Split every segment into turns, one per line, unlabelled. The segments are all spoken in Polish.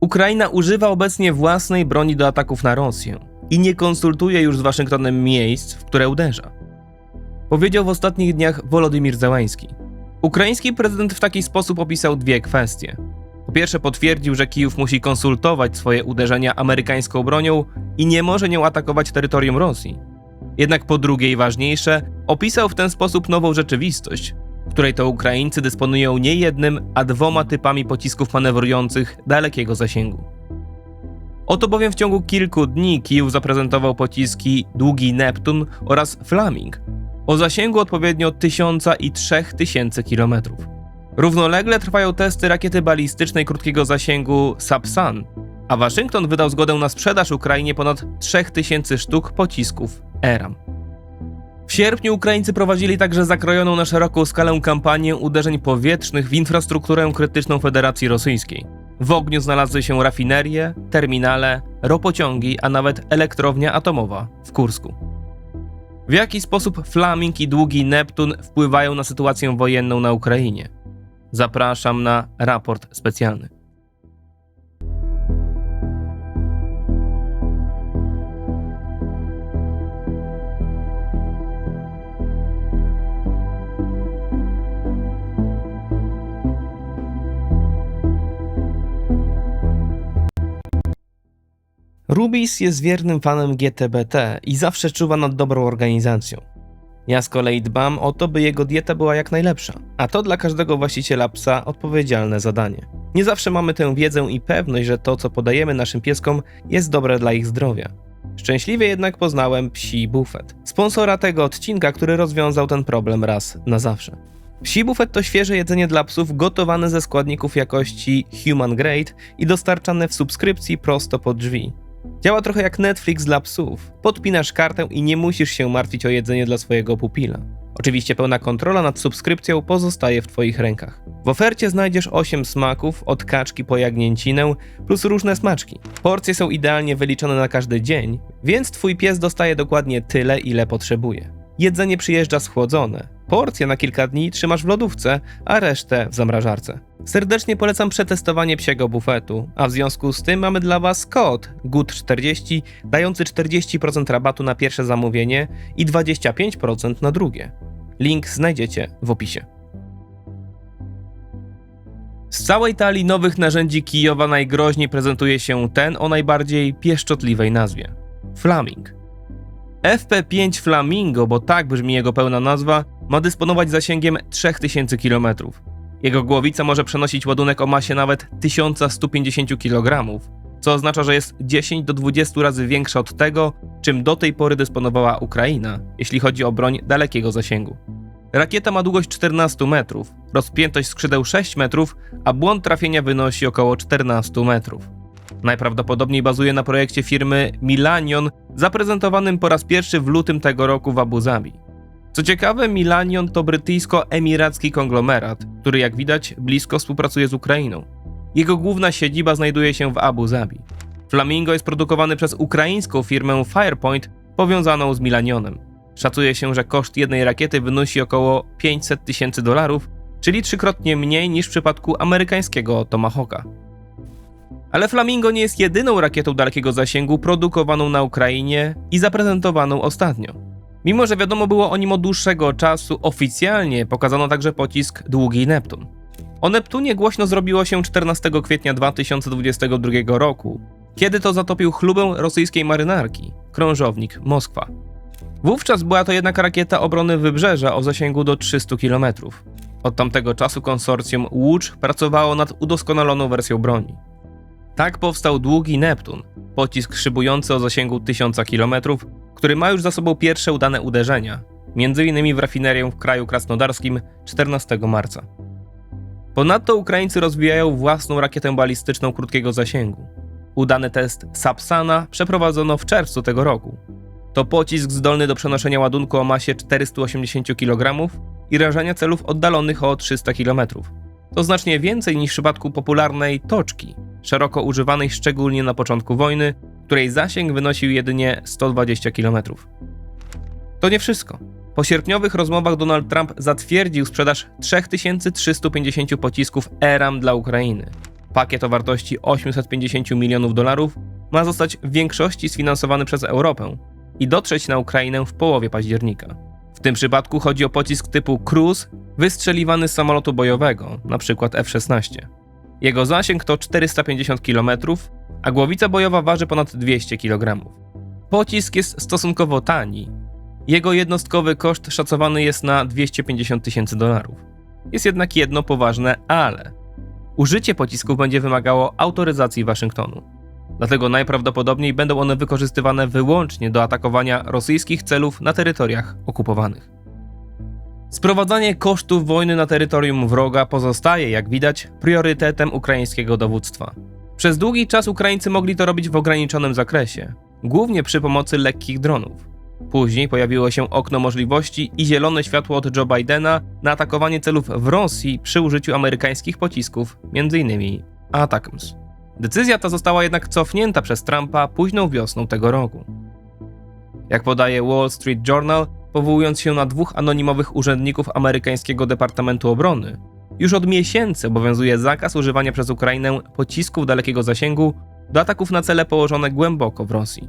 Ukraina używa obecnie własnej broni do ataków na Rosję i nie konsultuje już z Waszyngtonem miejsc, w które uderza. Powiedział w ostatnich dniach Wolodymir Zełański. Ukraiński prezydent w taki sposób opisał dwie kwestie. Po pierwsze potwierdził, że Kijów musi konsultować swoje uderzenia amerykańską bronią i nie może nią atakować terytorium Rosji. Jednak po drugie i ważniejsze, opisał w ten sposób nową rzeczywistość, której to Ukraińcy dysponują nie jednym, a dwoma typami pocisków manewrujących dalekiego zasięgu. Oto bowiem w ciągu kilku dni Kijów zaprezentował pociski Długi Neptun oraz Flaming o zasięgu odpowiednio 1000 i 3000 km. Równolegle trwają testy rakiety balistycznej krótkiego zasięgu Sapsan, a Waszyngton wydał zgodę na sprzedaż Ukrainie ponad 3000 sztuk pocisków ERAM. W sierpniu Ukraińcy prowadzili także zakrojoną na szeroką skalę kampanię uderzeń powietrznych w infrastrukturę krytyczną Federacji Rosyjskiej. W ogniu znalazły się rafinerie, terminale, ropociągi, a nawet elektrownia atomowa w Kursku. W jaki sposób Flaming i długi Neptun wpływają na sytuację wojenną na Ukrainie? Zapraszam na raport specjalny. Rubis jest wiernym fanem GTBT i zawsze czuwa nad dobrą organizacją. Ja z kolei dbam o to, by jego dieta była jak najlepsza, a to dla każdego właściciela psa odpowiedzialne zadanie. Nie zawsze mamy tę wiedzę i pewność, że to, co podajemy naszym pieskom, jest dobre dla ich zdrowia. Szczęśliwie jednak poznałem Psi Buffet, sponsora tego odcinka, który rozwiązał ten problem raz na zawsze. Psi Buffet to świeże jedzenie dla psów gotowane ze składników jakości human grade i dostarczane w subskrypcji prosto pod drzwi. Działa trochę jak Netflix dla psów. Podpinasz kartę i nie musisz się martwić o jedzenie dla swojego pupila. Oczywiście pełna kontrola nad subskrypcją pozostaje w Twoich rękach. W ofercie znajdziesz 8 smaków, od kaczki po jagnięcinę, plus różne smaczki. Porcje są idealnie wyliczone na każdy dzień, więc Twój pies dostaje dokładnie tyle, ile potrzebuje. Jedzenie przyjeżdża schłodzone. Porcje na kilka dni trzymasz w lodówce, a resztę w zamrażarce. Serdecznie polecam przetestowanie psiego bufetu, a w związku z tym mamy dla Was kod GUT40 dający 40% rabatu na pierwsze zamówienie i 25% na drugie. Link znajdziecie w opisie. Z całej talii nowych narzędzi Kijowa najgroźniej prezentuje się ten o najbardziej pieszczotliwej nazwie Flaming. FP5 Flamingo, bo tak brzmi jego pełna nazwa, ma dysponować zasięgiem 3000 km. Jego głowica może przenosić ładunek o masie nawet 1150 kg, co oznacza, że jest 10 do 20 razy większa od tego, czym do tej pory dysponowała Ukraina, jeśli chodzi o broń dalekiego zasięgu. Rakieta ma długość 14 metrów, rozpiętość skrzydeł 6 metrów, a błąd trafienia wynosi około 14 metrów. Najprawdopodobniej bazuje na projekcie firmy Milanion, zaprezentowanym po raz pierwszy w lutym tego roku w Abu Zabi. Co ciekawe, Milanion to brytyjsko-emiracki konglomerat, który jak widać blisko współpracuje z Ukrainą. Jego główna siedziba znajduje się w Abu Zabi. Flamingo jest produkowany przez ukraińską firmę Firepoint powiązaną z Milanionem. Szacuje się, że koszt jednej rakiety wynosi około 500 tysięcy dolarów, czyli trzykrotnie mniej niż w przypadku amerykańskiego Tomahawka. Ale Flamingo nie jest jedyną rakietą dalekiego zasięgu produkowaną na Ukrainie i zaprezentowaną ostatnio. Mimo, że wiadomo było o nim od dłuższego czasu, oficjalnie pokazano także pocisk Długi Neptun. O Neptunie głośno zrobiło się 14 kwietnia 2022 roku, kiedy to zatopił chlubę rosyjskiej marynarki, krążownik Moskwa. Wówczas była to jednak rakieta obrony wybrzeża o zasięgu do 300 km. Od tamtego czasu konsorcjum Łódź pracowało nad udoskonaloną wersją broni. Tak powstał Długi Neptun, pocisk szybujący o zasięgu 1000 km, który ma już za sobą pierwsze udane uderzenia, m.in. w rafinerię w kraju krasnodarskim 14 marca. Ponadto Ukraińcy rozwijają własną rakietę balistyczną krótkiego zasięgu. Udany test Sapsana przeprowadzono w czerwcu tego roku. To pocisk zdolny do przenoszenia ładunku o masie 480 kg i rażenia celów oddalonych o 300 km. To znacznie więcej niż w przypadku popularnej toczki, szeroko używanej szczególnie na początku wojny, której zasięg wynosił jedynie 120 km. To nie wszystko. Po sierpniowych rozmowach Donald Trump zatwierdził sprzedaż 3350 pocisków ERAM dla Ukrainy. Pakiet o wartości 850 milionów dolarów ma zostać w większości sfinansowany przez Europę i dotrzeć na Ukrainę w połowie października. W tym przypadku chodzi o pocisk typu Cruise wystrzeliwany z samolotu bojowego, np. F-16. Jego zasięg to 450 km, a głowica bojowa waży ponad 200 kg. Pocisk jest stosunkowo tani. Jego jednostkowy koszt szacowany jest na 250 tysięcy dolarów. Jest jednak jedno poważne ale. Użycie pocisków będzie wymagało autoryzacji Waszyngtonu. Dlatego najprawdopodobniej będą one wykorzystywane wyłącznie do atakowania rosyjskich celów na terytoriach okupowanych. Sprowadzanie kosztów wojny na terytorium wroga pozostaje, jak widać, priorytetem ukraińskiego dowództwa. Przez długi czas Ukraińcy mogli to robić w ograniczonym zakresie, głównie przy pomocy lekkich dronów. Później pojawiło się okno możliwości i zielone światło od Joe Bidena na atakowanie celów w Rosji przy użyciu amerykańskich pocisków, m.in. ATACMS. Decyzja ta została jednak cofnięta przez Trumpa późną wiosną tego roku. Jak podaje Wall Street Journal, powołując się na dwóch anonimowych urzędników amerykańskiego Departamentu Obrony, już od miesięcy obowiązuje zakaz używania przez Ukrainę pocisków dalekiego zasięgu do ataków na cele położone głęboko w Rosji.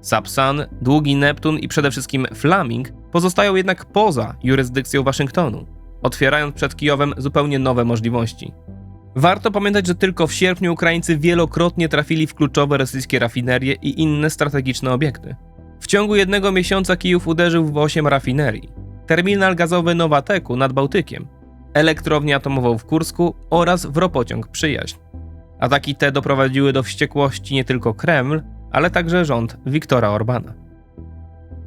Sapsan, Długi Neptun i przede wszystkim Flaming pozostają jednak poza jurysdykcją Waszyngtonu, otwierając przed Kijowem zupełnie nowe możliwości. Warto pamiętać, że tylko w sierpniu Ukraińcy wielokrotnie trafili w kluczowe rosyjskie rafinerie i inne strategiczne obiekty. W ciągu jednego miesiąca Kijów uderzył w 8 rafinerii, terminal gazowy Nowateku nad Bałtykiem, elektrownię atomową w Kursku oraz w ropociąg Przyjaźń. Ataki te doprowadziły do wściekłości nie tylko Kreml, ale także rząd Viktora Orbana.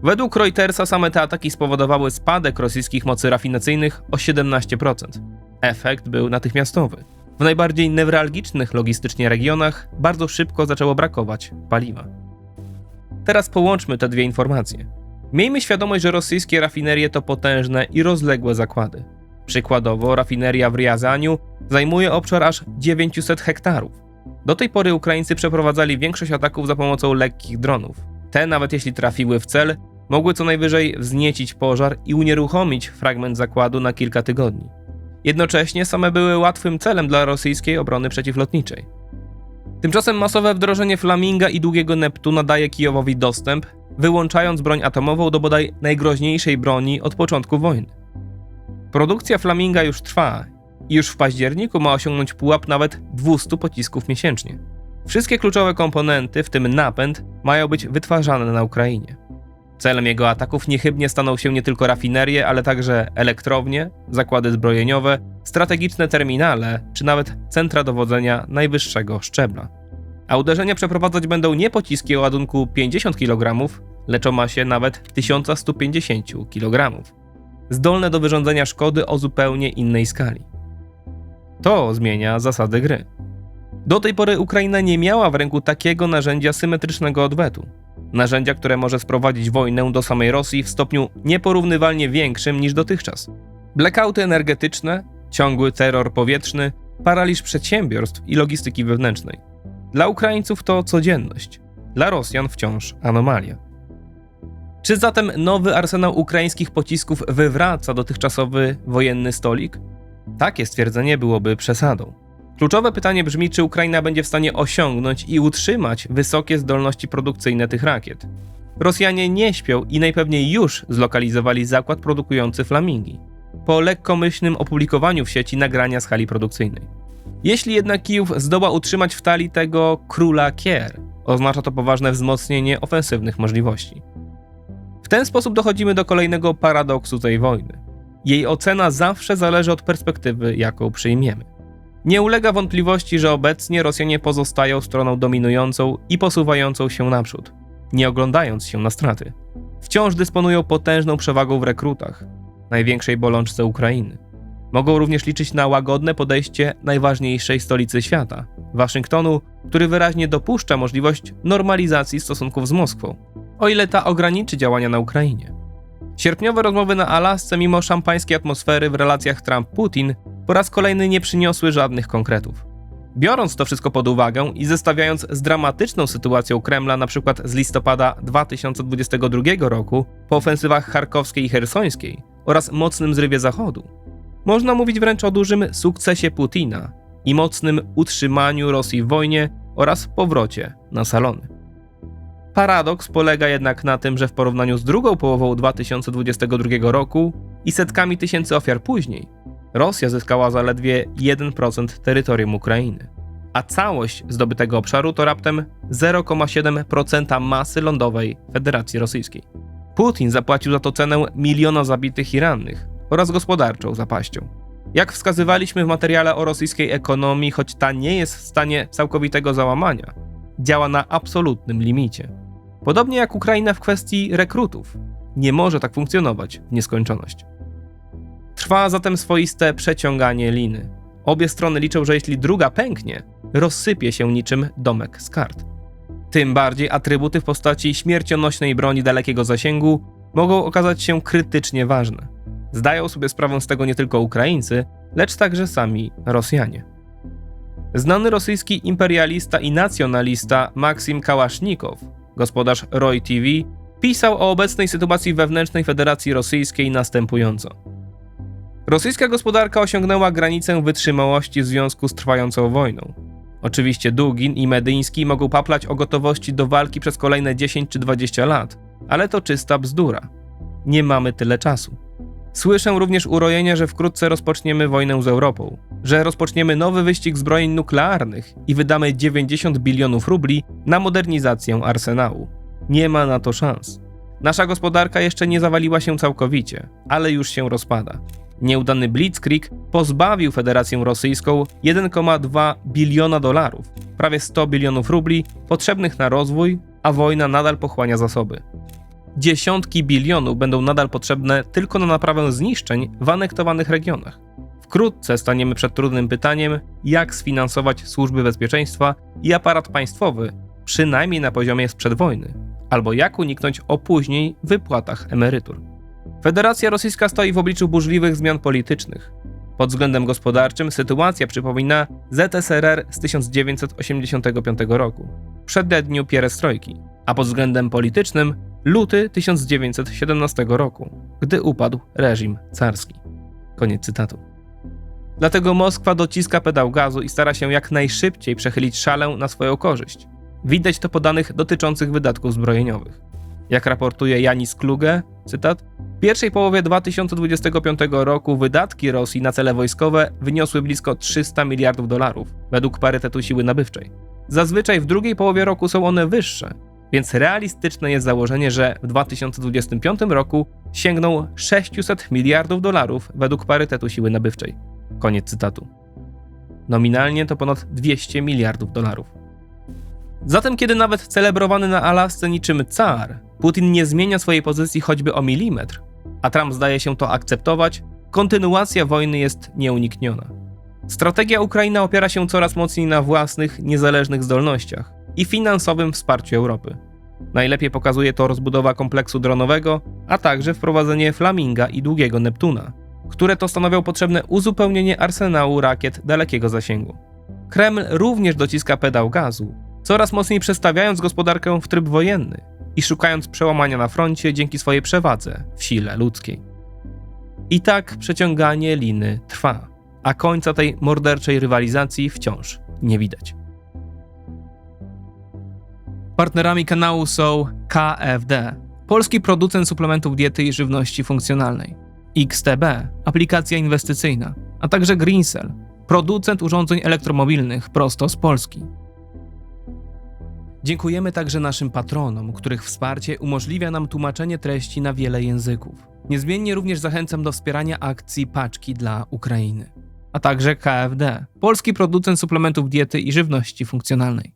Według Reutersa same te ataki spowodowały spadek rosyjskich mocy rafinacyjnych o 17%. Efekt był natychmiastowy. W najbardziej newralgicznych logistycznie regionach bardzo szybko zaczęło brakować paliwa. Teraz połączmy te dwie informacje. Miejmy świadomość, że rosyjskie rafinerie to potężne i rozległe zakłady. Przykładowo, rafineria w Riazaniu zajmuje obszar aż 900 hektarów. Do tej pory Ukraińcy przeprowadzali większość ataków za pomocą lekkich dronów. Te, nawet jeśli trafiły w cel, mogły co najwyżej wzniecić pożar i unieruchomić fragment zakładu na kilka tygodni. Jednocześnie same były łatwym celem dla rosyjskiej obrony przeciwlotniczej. Tymczasem masowe wdrożenie Flaminga i długiego Neptuna daje Kijowowi dostęp, wyłączając broń atomową do bodaj najgroźniejszej broni od początku wojny. Produkcja Flaminga już trwa i już w październiku ma osiągnąć pułap nawet 200 pocisków miesięcznie. Wszystkie kluczowe komponenty, w tym napęd, mają być wytwarzane na Ukrainie. Celem jego ataków niechybnie staną się nie tylko rafinerie, ale także elektrownie, zakłady zbrojeniowe, strategiczne terminale czy nawet centra dowodzenia najwyższego szczebla. A uderzenia przeprowadzać będą nie pociski o ładunku 50 kg, lecz o masie nawet 1150 kg, zdolne do wyrządzenia szkody o zupełnie innej skali. To zmienia zasady gry. Do tej pory Ukraina nie miała w ręku takiego narzędzia symetrycznego odwetu. Narzędzia, które może sprowadzić wojnę do samej Rosji w stopniu nieporównywalnie większym niż dotychczas. Blackouty energetyczne, ciągły terror powietrzny, paraliż przedsiębiorstw i logistyki wewnętrznej. Dla Ukraińców to codzienność, dla Rosjan wciąż anomalia. Czy zatem nowy arsenał ukraińskich pocisków wywraca dotychczasowy wojenny stolik? Takie stwierdzenie byłoby przesadą. Kluczowe pytanie brzmi, czy Ukraina będzie w stanie osiągnąć i utrzymać wysokie zdolności produkcyjne tych rakiet. Rosjanie nie śpią i najpewniej już zlokalizowali zakład produkujący flamingi. Po lekkomyślnym opublikowaniu w sieci nagrania z hali produkcyjnej. Jeśli jednak Kijów zdoła utrzymać w talii tego króla Kier, oznacza to poważne wzmocnienie ofensywnych możliwości. W ten sposób dochodzimy do kolejnego paradoksu tej wojny. Jej ocena zawsze zależy od perspektywy, jaką przyjmiemy. Nie ulega wątpliwości, że obecnie Rosjanie pozostają stroną dominującą i posuwającą się naprzód, nie oglądając się na straty. Wciąż dysponują potężną przewagą w rekrutach, największej bolączce Ukrainy. Mogą również liczyć na łagodne podejście najważniejszej stolicy świata Waszyngtonu, który wyraźnie dopuszcza możliwość normalizacji stosunków z Moskwą, o ile ta ograniczy działania na Ukrainie. Sierpniowe rozmowy na Alasce, mimo szampańskiej atmosfery w relacjach Trump-Putin, po raz kolejny nie przyniosły żadnych konkretów. Biorąc to wszystko pod uwagę i zestawiając z dramatyczną sytuacją Kremla np. z listopada 2022 roku po ofensywach charkowskiej i hersońskiej oraz mocnym zrywie Zachodu, można mówić wręcz o dużym sukcesie Putina i mocnym utrzymaniu Rosji w wojnie oraz powrocie na salony. Paradoks polega jednak na tym, że w porównaniu z drugą połową 2022 roku i setkami tysięcy ofiar później, Rosja zyskała zaledwie 1% terytorium Ukrainy, a całość zdobytego obszaru to raptem 0,7% masy lądowej Federacji Rosyjskiej. Putin zapłacił za to cenę miliona zabitych i rannych oraz gospodarczą zapaścią. Jak wskazywaliśmy w materiale o rosyjskiej ekonomii, choć ta nie jest w stanie całkowitego załamania, działa na absolutnym limicie. Podobnie jak Ukraina w kwestii rekrutów. Nie może tak funkcjonować w nieskończoność. Trwa zatem swoiste przeciąganie liny. Obie strony liczą, że jeśli druga pęknie, rozsypie się niczym domek z kart. Tym bardziej atrybuty w postaci śmiercionośnej broni dalekiego zasięgu mogą okazać się krytycznie ważne. Zdają sobie sprawę z tego nie tylko Ukraińcy, lecz także sami Rosjanie. Znany rosyjski imperialista i nacjonalista Maksim Kałasznikow, gospodarz Roy TV, pisał o obecnej sytuacji wewnętrznej Federacji Rosyjskiej następująco. Rosyjska gospodarka osiągnęła granicę wytrzymałości w związku z trwającą wojną. Oczywiście Dugin i Medyński mogą paplać o gotowości do walki przez kolejne 10 czy 20 lat, ale to czysta bzdura. Nie mamy tyle czasu. Słyszę również urojenia, że wkrótce rozpoczniemy wojnę z Europą, że rozpoczniemy nowy wyścig zbrojeń nuklearnych i wydamy 90 bilionów rubli na modernizację arsenału. Nie ma na to szans. Nasza gospodarka jeszcze nie zawaliła się całkowicie, ale już się rozpada. Nieudany Blitzkrieg pozbawił Federację Rosyjską 1,2 biliona dolarów, prawie 100 bilionów rubli potrzebnych na rozwój, a wojna nadal pochłania zasoby. Dziesiątki bilionów będą nadal potrzebne tylko na naprawę zniszczeń w anektowanych regionach. Wkrótce staniemy przed trudnym pytaniem, jak sfinansować służby bezpieczeństwa i aparat państwowy, przynajmniej na poziomie sprzed wojny, albo jak uniknąć opóźnień w wypłatach emerytur. Federacja Rosyjska stoi w obliczu burzliwych zmian politycznych. Pod względem gospodarczym sytuacja przypomina ZSRR z 1985 roku, przededniu pierestrojki, a pod względem politycznym luty 1917 roku, gdy upadł reżim carski. Koniec cytatu. Dlatego Moskwa dociska pedał gazu i stara się jak najszybciej przechylić szalę na swoją korzyść. Widać to po danych dotyczących wydatków zbrojeniowych. Jak raportuje Janis Kluge, cytat, w pierwszej połowie 2025 roku wydatki Rosji na cele wojskowe wyniosły blisko 300 miliardów dolarów, według parytetu siły nabywczej. Zazwyczaj w drugiej połowie roku są one wyższe, więc realistyczne jest założenie, że w 2025 roku sięgną 600 miliardów dolarów według parytetu siły nabywczej. Koniec cytatu. Nominalnie to ponad 200 miliardów dolarów. Zatem, kiedy nawet celebrowany na Alasce niczym car, Putin nie zmienia swojej pozycji choćby o milimetr, a Trump zdaje się to akceptować, kontynuacja wojny jest nieunikniona. Strategia Ukraina opiera się coraz mocniej na własnych, niezależnych zdolnościach i finansowym wsparciu Europy. Najlepiej pokazuje to rozbudowa kompleksu dronowego, a także wprowadzenie Flaminga i długiego Neptuna, które to stanowią potrzebne uzupełnienie arsenału rakiet dalekiego zasięgu. Kreml również dociska pedał gazu, coraz mocniej przestawiając gospodarkę w tryb wojenny i szukając przełamania na froncie dzięki swojej przewadze w sile ludzkiej. I tak przeciąganie liny trwa, a końca tej morderczej rywalizacji wciąż nie widać. Partnerami kanału są KFD, polski producent suplementów diety i żywności funkcjonalnej, XTB, aplikacja inwestycyjna, a także Greencell, producent urządzeń elektromobilnych prosto z Polski. Dziękujemy także naszym patronom, których wsparcie umożliwia nam tłumaczenie treści na wiele języków. Niezmiennie również zachęcam do wspierania akcji Paczki dla Ukrainy, a także KFD, polski producent suplementów diety i żywności funkcjonalnej.